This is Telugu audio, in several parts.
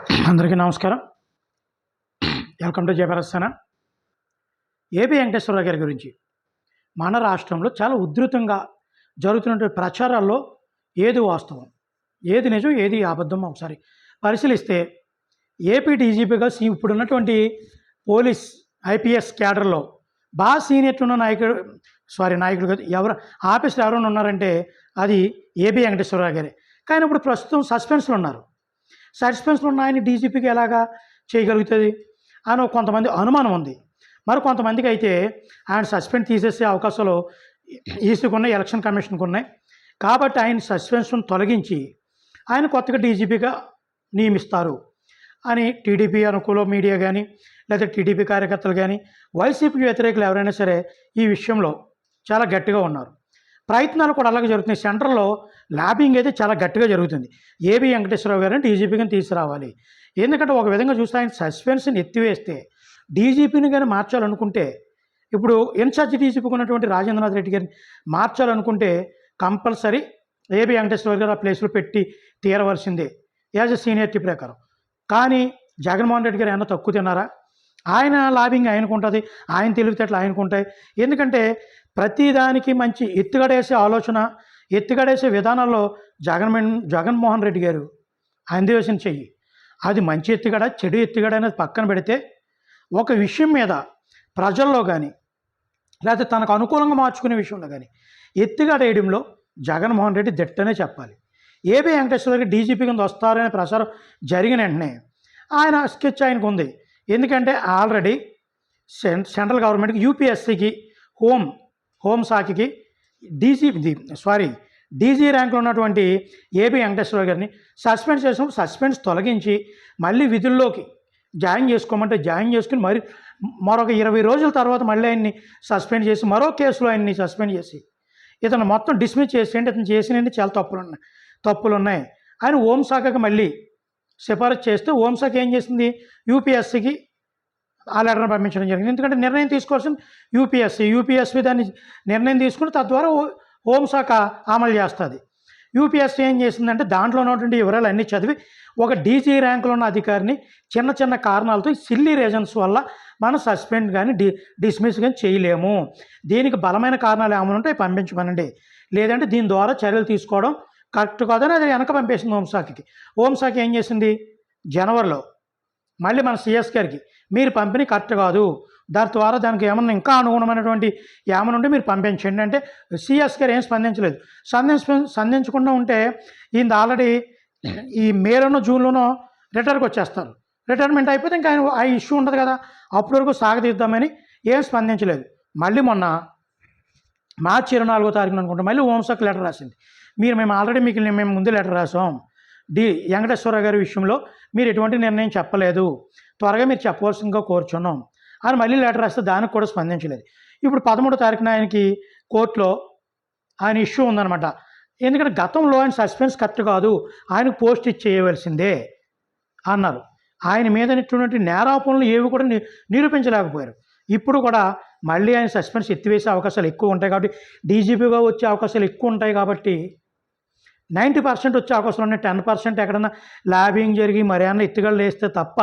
అందరికీ నమస్కారం. వెల్కమ్ టు జయపరస్థాన ఏపీ వెంకటేశ్వరరావు గారి గురించి. మన రాష్ట్రంలో చాలా ఉధృతంగా జరుగుతున్నటువంటి ప్రచారాల్లో ఏది వాస్తవం? ఏది నిజం? ఏది అబద్ధం ఒకసారి పరిశీలిస్తే ఏపీ డీజీపీగా సీ ఇప్పుడు ఉన్నటువంటి పోలీస్ ఐపీఎస్ క్యాడర్లో బాగా సీనియర్ ఉన్న నాయకుడు సారీ నాయకుడు ఎవరు ఆఫీసులో ఎవరైనా ఉన్నారంటే అది ఏబి వెంకటేశ్వరరావు గారే. కానీ ఇప్పుడు ప్రస్తుతం సస్పెన్స్లో ఉన్నారు. సస్పెన్స్లో ఉన్న ఆయన డీజీపీకి ఎలాగా చేయగలుగుతుంది అని కొంతమంది అనుమానం ఉంది. మరి కొంతమందికి అయితే ఆయన సస్పెండ్ తీసేసే అవకాశాలు ఈసీకి ఉన్నాయి ఎలక్షన్ కమిషన్కి ఉన్నాయి. కాబట్టి ఆయన సస్పెన్షన్ తొలగించి ఆయన కొత్తగా డీజీపీగా నియమిస్తారు అని టీడీపీ అనుకూల మీడియా కానీ లేదా టీడీపీ కార్యకర్తలు కానీ వైసీపీ వ్యతిరేకులు ఎవరైనా సరే ఈ విషయంలో చాలా గట్టిగా ఉన్నారు. ప్రయత్నాలు కూడా అలాగే జరుగుతున్నాయి. సెంటర్లో ల్యాబింగ్ అయితే చాలా గట్టిగా జరుగుతుంది. ఏబి వెంకటేశ్వరరావు గారిని డీజీపీని తీసుకురావాలి. ఎందుకంటే ఒక విధంగా చూస్తే ఆయన సస్పెన్స్ని ఎత్తివేస్తే డీజీపీని కానీ మార్చాలనుకుంటే ఇప్పుడు ఇన్ఛార్జ్ డీజీపీకి ఉన్నటువంటి రాజేంద్రనాథ్ రెడ్డి గారిని మార్చాలనుకుంటే కంపల్సరీ ఏబి వెంకటేశ్వర గారు ఆ ప్లేస్లో పెట్టి తీరవలసిందే. యాజ్ ఎ సీనియర్టీ ప్రకారం. కానీ జగన్మోహన్ రెడ్డి గారు ఏమన్నా తక్కువ తిన్నారా? ఆయన లాబింగ్ ఆయనకు ఉంటుంది ఆయన తెలివితేటలు ఆయనకు ఉంటాయి ఎందుకంటే ప్రతిదానికి మంచి ఎత్తుగడేసే ఆలోచన ఎత్తుగడేసే విధానంలో జగన్ జగన్మోహన్ రెడ్డి గారు ఆయన చెయ్యి. అది మంచి ఎత్తుగడ చెడు ఎత్తుగడ అనేది పక్కన పెడితే ఒక విషయం మీద ప్రజల్లో కానీ లేకపోతే తనకు అనుకూలంగా మార్చుకునే విషయంలో కానీ ఎత్తుగడ వేయడంలో జగన్మోహన్ రెడ్డి దిట్టనే చెప్పాలి. ఏబీ వెంకటేశ్వర గారికి డీజీపీ కింద వస్తారనే ప్రచారం జరిగిన వెంటనే ఆయన స్కెచ్ ఆయనకు ఉంది. ఎందుకంటే ఆల్రెడీ సెంట్రల్ గవర్నమెంట్కి యూపీఎస్సీకి హోమ్ హోంశాఖకి శాఖకి డీజీ సారీ డీజీ ర్యాంకులో ఉన్నటువంటి ఏబీ వెంకటేశ్వర గారిని సస్పెండ్ చేసినప్పుడు సస్పెండ్స్ తొలగించి మళ్ళీ విధుల్లోకి జాయిన్ చేసుకోమంటే జాయిన్ చేసుకుని మరి మరొక ఇరవై రోజుల తర్వాత మళ్ళీ ఆయన్ని సస్పెండ్ చేసి మరో కేసులో ఆయన్ని సస్పెండ్ చేసి ఇతను మొత్తం డిస్మిస్ చేసి అంటే ఇతను చేసినవి చాలా తప్పులు ఉన్నాయి తప్పులు ఉన్నాయి ఆయన హోంశాఖకి మళ్ళీ సిఫారసు చేస్తే హోంశాఖ ఏం చేసింది? యూపీఎస్సికి ఆ లెటర్ను పంపించడం జరిగింది. ఎందుకంటే నిర్ణయం తీసుకోవాల్సింది యూపీఎస్సీ. యూపీఎస్సీ దాన్ని నిర్ణయం తీసుకుని తద్వారా హోంశాఖ అమలు చేస్తుంది. యూపీఎస్సీ ఏం చేసిందంటే దాంట్లో ఉన్నటువంటి వివరాలు అన్నీ చదివి ఒక డీజీ ర్యాంకులో ఉన్న అధికారిని చిన్న చిన్న కారణాలతో సిల్లీ రీజన్స్ వల్ల మనం సస్పెండ్ కానీ డి డిస్మిస్ కానీ చేయలేము. దీనికి బలమైన కారణాలు ఏమైనా ఉంటే పంపించమనండి. లేదంటే దీని ద్వారా చర్యలు తీసుకోవడం కరెక్ట్ కాదని అది వెనక పంపేసింది హోంశాఖకి హోంశాఖ ఏం చేసింది? జనవరిలో మళ్ళీ మన సిఎస్ గారికి మీరు పంపిణీ కరెక్ట్ కాదు. దాని ద్వారా దానికి ఏమన్నా ఇంకా అనుగుణమైనటువంటి ఏమైనా ఉంటే మీరు పంపించండి అంటే సిఎస్ గారు ఏం స్పందించలేదు. స్పందించ స్పందించకుండా ఉంటే ఈయన ఆల్రెడీ ఈ మేలోనో జూన్లోనో రిటైర్కి వచ్చేస్తారు. రిటైర్మెంట్ అయిపోతే ఇంకా ఆయన ఆ ఇష్యూ ఉండదు కదా. అప్పటి వరకు సాగదీద్దామని ఏం స్పందించలేదు. మళ్ళీ మొన్న మార్చి ఇరవై నాలుగో తారీఖున అనుకుంటా మళ్ళీ హోంశాఖ లెటర్ రాసింది. మీరు మేము ఆల్రెడీ మీకు మేము ముందు లెటర్ రాసాం. డి వెంకటేశ్వర గారి విషయంలో మీరు ఎటువంటి నిర్ణయం చెప్పలేదు. త్వరగా మీరు చెప్పవలసిందిగా కోరుచున్నాం. అని మళ్ళీ లెటర్ రాస్తే దానికి కూడా స్పందించలేదు. ఇప్పుడు పదమూడో తారీఖున ఆయనకి కోర్టులో ఆయన ఇష్యూ ఉందన్నమాట. ఎందుకంటే గతంలో ఆయన సస్పెన్స్ కరెక్ట్ కాదు. ఆయనకు పోస్ట్ ఇచ్చేయవలసిందే అన్నారు. ఆయన మీద ఇటువంటి నేరాపణలు ఏవి కూడా ని- నిరూపించలేకపోయారు. ఇప్పుడు కూడా మళ్ళీ ఆయన సస్పెన్స్ ఎత్తివేసే అవకాశాలు ఎక్కువ ఉంటాయి కాబట్టి డీజీపీగా వచ్చే అవకాశాలు ఎక్కువ ఉంటాయి కాబట్టి నైంటీ పర్సెంట్ వచ్చే అవకాశం ఉన్నాయి. టెన్ పర్సెంట్ ఎక్కడన్నా ల్యాబింగ్ జరిగి మరేమన్నా ఎత్తుగడలు వేస్తే తప్ప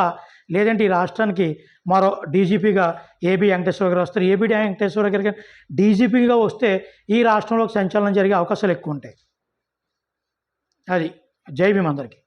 లేదంటే ఈ రాష్ట్రానికి మరో డీజీపీగా ఏబీ వెంకటేశ్వర గారు వస్తారు. ఏబి వెంకటేశ్వర గారికి డీజీపీగా వస్తే ఈ రాష్ట్రంలో సంచలనం జరిగే అవకాశాలు ఎక్కువ ఉంటాయి. అది జై భీమ్ అందరికీ.